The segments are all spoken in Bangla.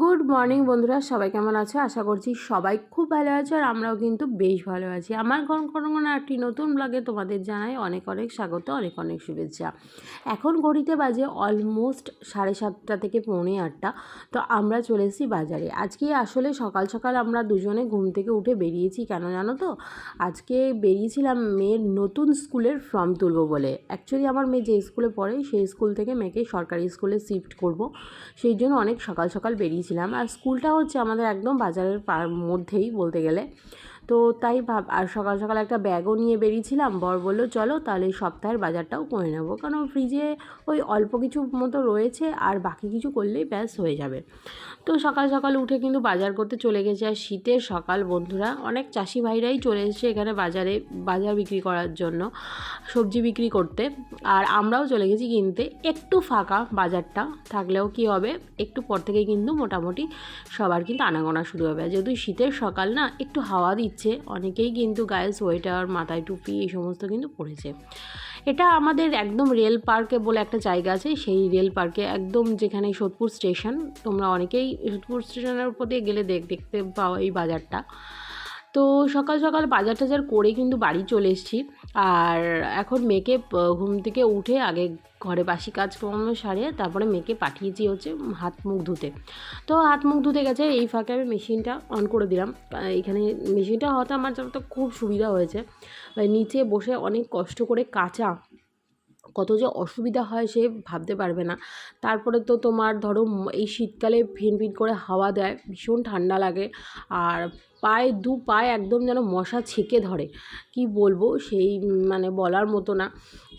গুড মর্নিং বন্ধুরা। সবাই কেমন আছো? আশা করছি সবাই খুব ভালো আছে আর আমরাও কিন্তু বেশ ভালো আছি। আমার ঘন একটি নতুন ব্লগে তোমাদের জানাই অনেক অনেক স্বাগত, অনেক অনেক শুভেচ্ছা। এখন ঘড়িতে বাজে অলমোস্ট সাড়ে সাতটা থেকে পৌনে আটটা, তো আমরা চলে এসেছি বাজারে। আজকে আসলে সকাল সকাল আমরা দুজনে ঘুম থেকে উঠে বেরিয়েছি, কেন জানো তো? আজকে বেরিয়েছিলাম মেয়ের নতুন স্কুলের ফর্ম তুলবো বলে। অ্যাকচুয়ালি আমার মেয়ে যে স্কুলে পড়ে, সেই স্কুল থেকে মেয়েকে সরকারি স্কুলে শিফট করব। সেই জন্য অনেক সকাল সকাল বেরিয়েছিলাম আর স্কুলটা হচ্ছে আমাদের একদম বাজারের মধ্যেই বলতে গেলে। তো তাই ভাব, আর সকাল সকাল একটা ব্যাগও নিয়ে বেরিয়েছিলাম। বর বলল, চলো তাহলে সপ্তাহের বাজারটাও করে নেব। কারণ ফ্রিজে ওই অল্প কিছু মতো রয়েছে, আর বাকি কিছু করলেই ব্যাস হয়ে যাবে। তো সকাল সকাল উঠে কিন্তু বাজার করতে চলে গেছে। আর শীতের সকাল, বন্ধুরা, অনেক চাষি ভাইরাই চলে এসেছে এখানে বাজারে, বাজার বিক্রি করার জন্য, সবজি বিক্রি করতে। আর আমরাও চলে গেছি কিনতে। একটু ফাঁকা বাজারটা থাকলেও কি হবে? একটু পর থেকে কিন্তু মোটামুটি সবার কিন্তু আনাগোনা শুরু হবে। যেহেতু শীতের সকাল না, একটু হাওয়া দিচ্ছে অনেকেই কিন্তু গায়ে সোয়েটার, মাথায় টুপি এই সমস্ত কিন্তু পড়েছে এটা আমাদের একদম রেল পার্কে বলে একটা জায়গা আছে, সেই রেল পার্কে একদম যেখানে সোদপুর স্টেশন, তোমরা অনেকেই সোদপুর স্টেশনের উপর দিয়ে গেলে দেখ, দেখতে পাও এই বাজারটা। তো সকাল সকাল বাজার টাজার করে কিন্তু বাড়ি চলে এসেছি। আর এখন মেয়েকে ঘুম থেকে উঠে আগে ঘরে বাসি কাজকর্ম সারে, তারপরে মেয়েকে পাঠিয়েছি হচ্ছে হাত মুখ ধুতে। তো হাত মুখ ধুতে গেছে, এই ফাঁকে আমি মেশিনটা অন করে দিলাম। এখানে মেশিনটা হওয়াতে আমার তো খুব সুবিধা হয়েছে। মানে নিচে বসে অনেক কষ্ট করে কাঁচা, কত যে অসুবিধা হয় সে ভাবতে পারবে না। তারপরে তো তোমার ধরো এই শীতকালে ফিনফিন করে হাওয়া দেয়, ভীষণ ঠান্ডা লাগে। আর পায়ে দু পায়ে একদম যেন মশা ছেঁকে ধরে। কি বলব, সেই মানে বলার মতো না।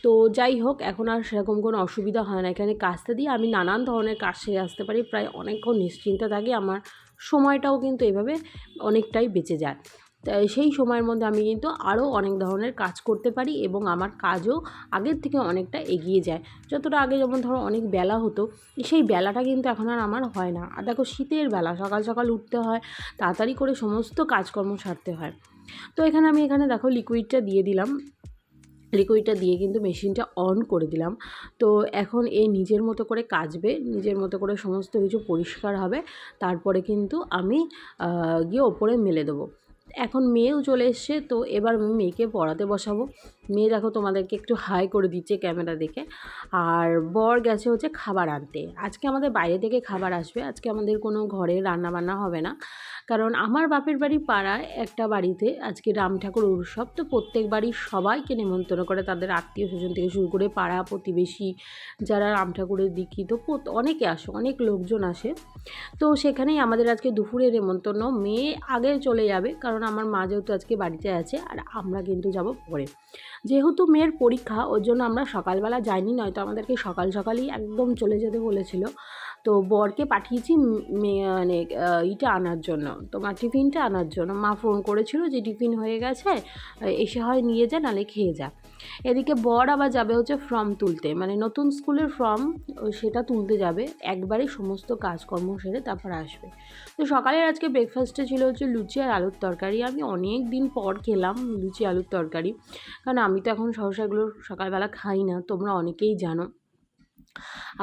তো যাই হোক, এখন আর সেরকম কোনো অসুবিধা হয় না। এখানে কাজটা দিয়ে আমি নানান ধরনের কাজ সেরে আসতে পারি। প্রায় অনেকক্ষণ নিশ্চিন্তে থাকি। আমার সময়টাও কিন্তু এভাবে অনেকটাই বেঁচে যায়। তাই সেই সময়ের মধ্যে আমি কিন্তু আরও অনেক ধরনের কাজ করতে পারি এবং আমার কাজও আগের থেকে অনেকটা এগিয়ে যায়। যতটা আগে যেমন ধরো অনেক বেলা হতো, সেই বেলাটা কিন্তু এখন আর আমার হয় না। আর দেখো শীতের বেলা, সকাল সকাল উঠতে হয়, তাড়াতাড়ি করে সমস্ত কাজকর্ম সারতে হয়। তো এখানে আমি এখানে দেখো লিকুইডটা দিয়ে দিলাম। লিকুইডটা দিয়ে কিন্তু মেশিনটা অন করে দিলাম। তো এখন এই নিজের মতো করে কাচবে, নিজের মতো করে সমস্ত কিছু পরিষ্কার হবে, তারপরে কিন্তু আমি গিয়ে ওপরে মেলে দেবো। এখন মেয়েও চলে এসছে, তো এবার মেয়েকে পড়াতে বসাবো। মেয়ে দেখো তোমাদেরকে একটু হাই করে দিচ্ছে ক্যামেরা দেখে। আর বর গেছে হচ্ছে খাবার আনতে। আজকে আমাদের বাইরে থেকে খাবার আসবে। আজকে আমাদের কোনো ঘরে রান্না বান্না হবে না। কারণ আমার বাপের বাড়ি পাড়ায় একটা বাড়িতে আজকে রাম ঠাকুর উৎসব। তো প্রত্যেক বাড়ির সবাইকে নেমন্তন্ন করে তাদের আত্মীয় স্বজন থেকে শুরু করে পাড়া প্রতিবেশী যারা রাম ঠাকুরের দীক্ষিত অনেকে আসে, অনেক লোকজন আসে। তো সেখানেই আমাদের আজকে দুপুরে নেমন্তন্ন মেয়ে আগে চলে যাবে, কারণ আমার মা যেহেতু আজকে বাড়িতে আছে, আর আমরা কিন্তু যাব পরে। যেহেতু মেয়ের পরীক্ষা, ওর জন্য আমরা সকালবেলা যাইনি, নয়তো আমাদেরকে সকাল সকালই একদম চলে যেতে বলেছিল। তো বরকে পাঠিয়েছি মানে ইটা আনার জন্য। তোমার টিফিনটা আনার জন্য। মা ফোন করেছিল যে টিফিন হয়ে গেছে এসে হয় নিয়ে যা নালে খেয়ে যা। এদিকে বর আবার যাবে হচ্ছে ফর্ম তুলতে। মানে নতুন স্কুলের ফর্ম সেটা তুলতে যাবে। একবারে সমস্ত কাজকর্ম সেরে তারপর আসবে। তো সকালের আজকে ব্রেকফাস্টে ছিল হচ্ছে লুচি আর আলুর তরকারি। আমি অনেক দিন পর খেলাম লুচি, আলুর তরকারি। কারণ আমি তো এখন সহসা এগুলো সকালবেলা খাই না, তোমরা অনেকেই জানো।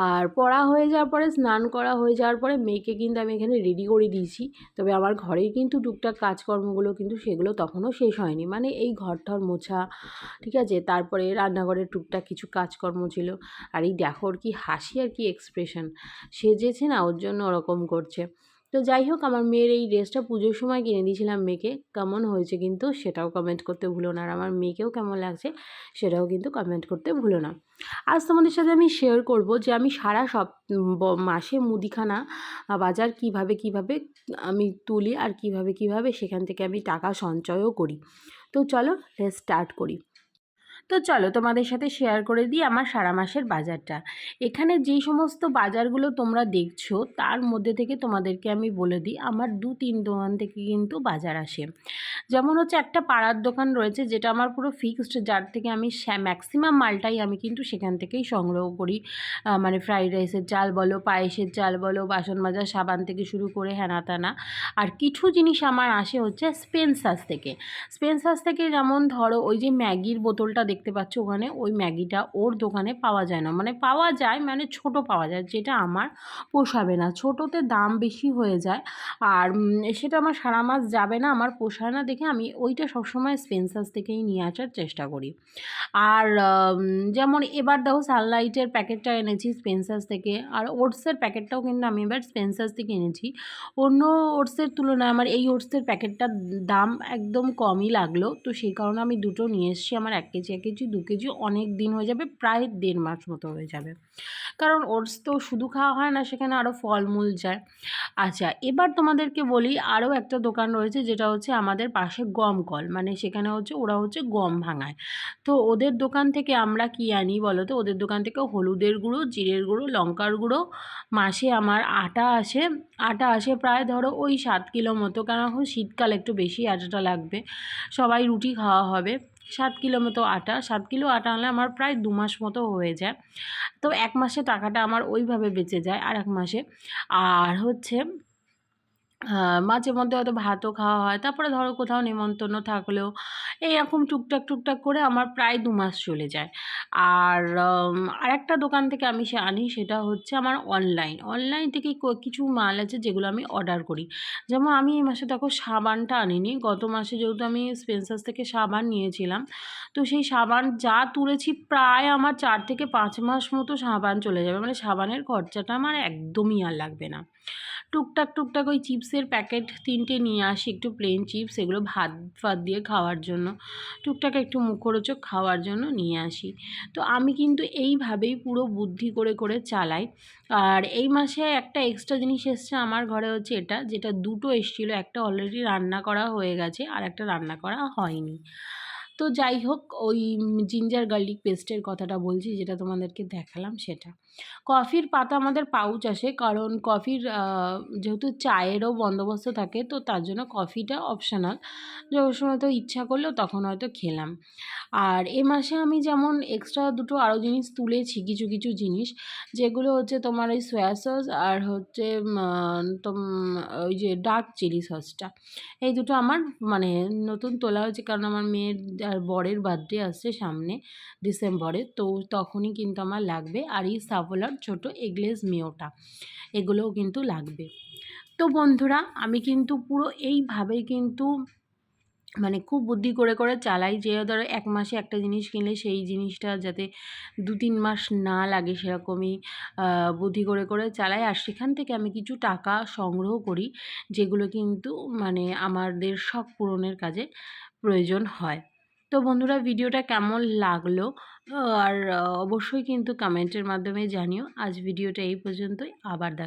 আর পড়া হয়ে যাওয়ার পরে, স্নান করা হয়ে যাওয়ার পরে, মেয়েকে কিন্তু আমি এখানে রেডি করে দিয়েছি। তবে আমার ঘরের কিন্তু টুকটাক কাজকর্মগুলো কিন্তু সেগুলো তখনও শেষ হয়নি। মানে এই ঘর টর মোছা, ঠিক আছে? তারপরে রান্নাঘরের টুকটাক কিছু কাজকর্ম ছিল। আর এই দেখো ওর কি হাসি আর কি এক্সপ্রেশন সেজেছে না, ওর জন্য ওরকম করছে। তো যাই হোক, আমার মেয়ের এই ড্রেসটা পুজোর সময় কিনে দিয়েছিলাম মেয়েকে। কেমন হয়েছে কিন্তু সেটাও কমেন্ট করতে ভুলো না। আর আমার মেয়েকেও কেমন লাগছে সেটাও কিন্তু কমেন্ট করতে ভুলো না। আজ তোমাদের সাথে আমি শেয়ার করব যে আমি সারা সব মাসে মুদিখানা বাজার কীভাবে কীভাবে আমি তুলি আর কীভাবে কীভাবে সেখান থেকে আমি টাকা সঞ্চয়ও করি। তো চলো স্টার্ট করি। তো চলো তোমাদের সাথে শেয়ার করে দিই আমার সারা মাসের বাজারটা। এখানে যে সমস্ত বাজারগুলো তোমরা দেখছ, তার মধ্যে থেকে তোমাদেরকে আমি বলে দিই, আমার দু তিন দোকান থেকে কিন্তু বাজার আসে। যেমন হচ্ছে একটা পাড়ার দোকান রয়েছে যেটা আমার পুরো ফিক্সড যার থেকে আমি ম্যাক্সিমাম মালটাই আমি কিন্তু সেখান থেকেই সংগ্রহ করি। মানে ফ্রাইড রাইসের চাল বলো, পায়েসের চাল বলো, বাসন মাজার সাবান থেকে শুরু করে হ্যানা ত্যানা আর কিছু জিনিস আমার আসে হচ্ছে স্পেন্সাস থেকে। স্পেন্সাস থেকে যেমন ধরো ওই যে ম্যাগির বোতলটা দেখতে পাচ্ছ ওখানে, ওই ম্যাগিটা ওর দোকানে পাওয়া যায় না। মানে পাওয়া যায় মানে ছোট পাওয়া যায়, যেটা আমার পোষাবে না। ছোটোতে দাম বেশি হয়ে যায়। আর সেটা আমার সারা মাস যাবে না, আমার পোষায় না দেখে আমি ওইটা সবসময় স্পেন্সাস থেকেই নিয়ে আসার চেষ্টা করি। আর যেমন এবার দেখো সানলাইটের প্যাকেটটা এনেছি স্পেন্সাস থেকে, আর ওটসের প্যাকেটটাও কিন্তু আমি এবার স্পেন্সাস থেকে এনেছি। অন্য ওটসের তুলনায় আমার এই ওটসের প্যাকেটটার দাম একদম কমই লাগল, তো সেই কারণে আমি দুটো নিয়ে এসেছি। আমার এক কেজি এক কেজি, দু কেজি অনেক দিন হয়ে যাবে, প্রায় দেড় মাস মতো হয়ে যাবে। কারণ ওটস তো শুধু খাওয়া হয় না, সেখানে আরও ফলমূল যায়। আচ্ছা এবার তোমাদেরকে বলি আরও একটা দোকান রয়েছে, যেটা হচ্ছে আমাদের পাশে গম কল। মানে সেখানে হচ্ছে ওরা হচ্ছে গম ভাঙায়। তো ওদের দোকান থেকে আমরা কি আনি বলো তো ওদের দোকান থেকে হলুদের গুঁড়ো, জিরের গুঁড়ো, লঙ্কার গুঁড়ো। মাসে আমার আটা আসে। আটা আসে প্রায় ধরো ওই সাত কিলো মতো। কারণ এখন শীতকাল একটু বেশি আটাটা লাগবে। সবাই রুটি খাওয়া হবে। সাত কিলো মতো আটা। সাত কিলো আটা আনলে আমার প্রায় দু মাস মতো হয়ে যায়। তো এক মাসে টাকাটা আমার ওইভাবে বেঁচে যায় আর এক মাসে। আর হচ্ছে মাঝে মধ্যে হয়তো ভাতও খাওয়া হয়। তারপরে ধরো কোথাও নেমন্তন্ন থাকলেও এইরকম টুকটাক টুকটাক করে আমার প্রায় দু মাস চলে যায়। আর আরেকটা দোকান থেকে আমি সে আনি সেটা হচ্ছে আমার অনলাইন। অনলাইন থেকে কিছু মাল আছে যেগুলো আমি অর্ডার করি। যেমন আমি এই মাসে দেখো সাবানটা আনিনি। গত মাসে যেহেতু আমি স্পেন্সার্স থেকে সাবান নিয়েছিলাম, তো সেই সাবান যা তুলেছি প্রায় আমার চার থেকে পাঁচ মাস মতো সাবান চলে যাবে। মানে সাবানের খরচাটা আমার একদমই আর লাগবে না। টুকটাক টুকটাক ওই চিপসের প্যাকেট তিনটে নিয়ে আসি, একটু প্লেন চিপস এগুলো ভাত, ফাত দিয়ে খাওয়ার জন্য। টুকটাক একটু মুখরোচক খাওয়ার জন্য নিয়ে আসি। তো আমি কিন্তু এইভাবেই পুরো বুদ্ধি করে করে চালাই। আর এই মাসে একটা এক্সট্রা জিনিস এসছে আমার ঘরে হচ্ছে এটা, যেটা দুটো এসেছিল, একটা অলরেডি রান্না করা হয়ে গেছে আর একটা রান্না করা হয়নি। তো যাই হোক, ওই জিঞ্জার গার্লিক পেস্টের কথাটা বলছি, যেটা তোমাদেরকে দেখালাম সেটা। কফির পাতা আমাদের পাউচ আসে। কারণ কফির যেহেতু চায়েরও বন্দোবস্ত থাকে, তো তার জন্য কফিটা অপশনাল যে সময় তো ইচ্ছা করল তখন হয়তো খেলাম। আর এ মাসে আমি যেমন এক্সট্রা দুটো আরও জিনিস তুলেছি, কিছু কিছু জিনিস। যেগুলো হচ্ছে তোমার ওই সয়া সস আর হচ্ছে ওই যে ডার্ক চিলি সসটা এই দুটো আমার মানে নতুন তোলা হয়েছে কারণ আমার মেয়ের আর বরের বার্থডে আসছে সামনে ডিসেম্বরে তো তখনই কিন্তু আমার লাগবে। আর এই সাভোলার ছোটো এগলেস মিওটা এগুলোও কিন্তু লাগবে। তো বন্ধুরা, আমি কিন্তু পুরো এইভাবেই কিন্তু মানে খুব বুদ্ধি করে করে চালাই যে ধরো এক মাসে একটা জিনিস কিনলে সেই জিনিসটা যাতে দু তিন মাস না লাগে সেরকমই বুদ্ধি করে করে চালাই। আর সেখান থেকে আমি কিছু টাকা সংগ্রহ করি, যেগুলো কিন্তু মানে আমাদের শখ পূরণের কাজে প্রয়োজন হয়। তো বন্ধুরা ভিডিওটা কেমন লাগল? আর, অবশ্যই কিন্তু কমেন্টের মাধ্যমে জানিও। আজ ভিডিওটা এই পর্যন্তই। আবার দেখা